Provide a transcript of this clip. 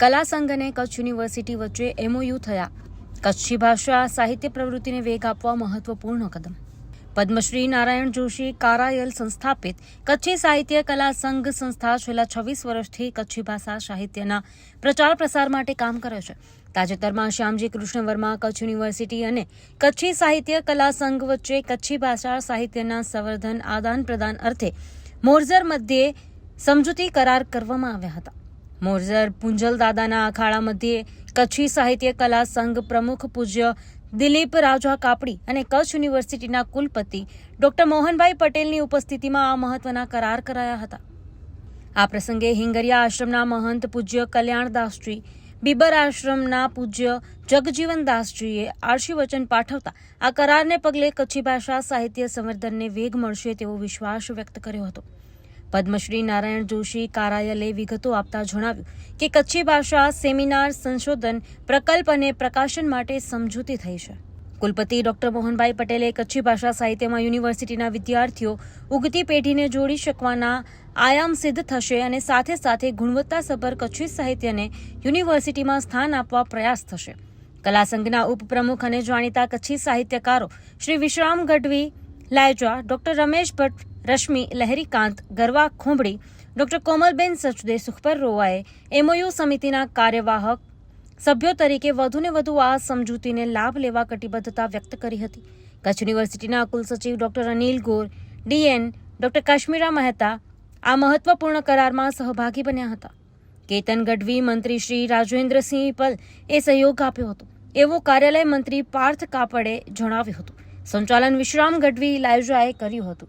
કલા સંઘ અને કચ્છ યુનિવર્સિટી વચ્ચે એમઓયુ થયા. કચ્છી ભાષા સાહિત્ય પ્રવૃત્તિને વેગ આપવા મહત્વપૂર્ણ કદમ. પદ્મશ્રી નારાયણ જોશી કારાયલ સંસ્થાપિત કચ્છી સાહિત્ય કલા સંઘ સંસ્થા છેલ્લા છવ્વીસ વર્ષથી કચ્છી ભાષા સાહિત્યના પ્રચાર પ્રસાર માટે કામ કરે છે. તાજેતરમાં શ્યામજી કૃષ્ણ વર્મા કચ્છ યુનિવર્સિટી અને કચ્છી સાહિત્ય કલા સંઘ વચ્ચે કચ્છી ભાષા સાહિત્યના સંવર્ધન આદાન પ્રદાન અર્થે મોરઝર મધ્યે સમજૂતી કરાર કરવામાં આવ્યા હતા. મોરઝર પુંજલદાદાના અખાડા મધ્યે કચ્છી સાહિત્ય કલા સંઘ પ્રમુખ પૂજ્ય દિલીપ રાજા કાપડી અને કચ્છ યુનિવર્સિટીના કુલપતિ ડોક્ટર મોહનભાઈ પટેલની ઉપસ્થિતિમાં આ મહત્વના કરાર કરાયા હતા. આ પ્રસંગે હિંગરિયા આશ્રમના મહંત પૂજ્ય કલ્યાણદાસજી, બીબર આશ્રમના પૂજ્ય જગજીવન દાસજીએ આશીર્વચન પાઠવતા આ કરારને પગલે કચ્છી ભાષા સાહિત્ય સંવર્ધનને વેગ મળશે તેવો વિશ્વાસ વ્યક્ત કર્યો હતો. પદ્મશ્રી નારાયણ જોશી કારાયલે વિગતો આપતા જણાવ્યું કે કચ્છી ભાષા સેમિનાર સંશોધન પ્રકલ્પ અને પ્રકાશન માટે સમજૂતી થઈ છે. કુલપતિ ડોક્ટર મોહનભાઈ પટેલે કચ્છી ભાષા સાહિત્યમાં યુનિવર્સિટીના વિદ્યાર્થીઓ ઉગતી પેઢીને જોડી શકવાના આયામ સિદ્ધ થશે અને સાથે સાથે ગુણવત્તાસભર કચ્છી સાહિત્યને યુનિવર્સિટીમાં સ્થાન આપવા પ્રયાસ થશે. કલા સંઘના ઉપપ્રમુખ અને જાણીતા કચ્છી સાહિત્યકારો શ્રી વિશ્રામ ગઢવી, લાયજા, ડોક્ટર રમેશ ભટ્ટ રશ્મિ, લહેરીકાંત, ગરવા, ખોંભડી, ડોક્ટર કોમલબેન સચદે, સુખપર રોવાએ એમઓયુ સમિતિના કાર્યવાહક સભ્યો તરીકે વધુને વધુ આ સમજૂતીને લાભ લેવા કટિબદ્ધતા વ્યક્ત કરી હતી. કચ્છ યુનિવર્સિટીના કુલસચિવ doctor Anil Gor DN doctor Kashmira Mehta આ મહત્વપૂર્ણ કરારમાં સહભાગી બન્યા હતા. કેતન ગઢવી મંત્રી શ્રી રાજેન્દ્રસિંહ પલ એ સહયોગ આપ્યો હતો. એવું કાર્યાલય મંત્રી પાર્થ કાપડે જણાવ્યું હતું. સંચાલન વિશ્રામ ગઢવી લાયજાએ કર્યું હતું.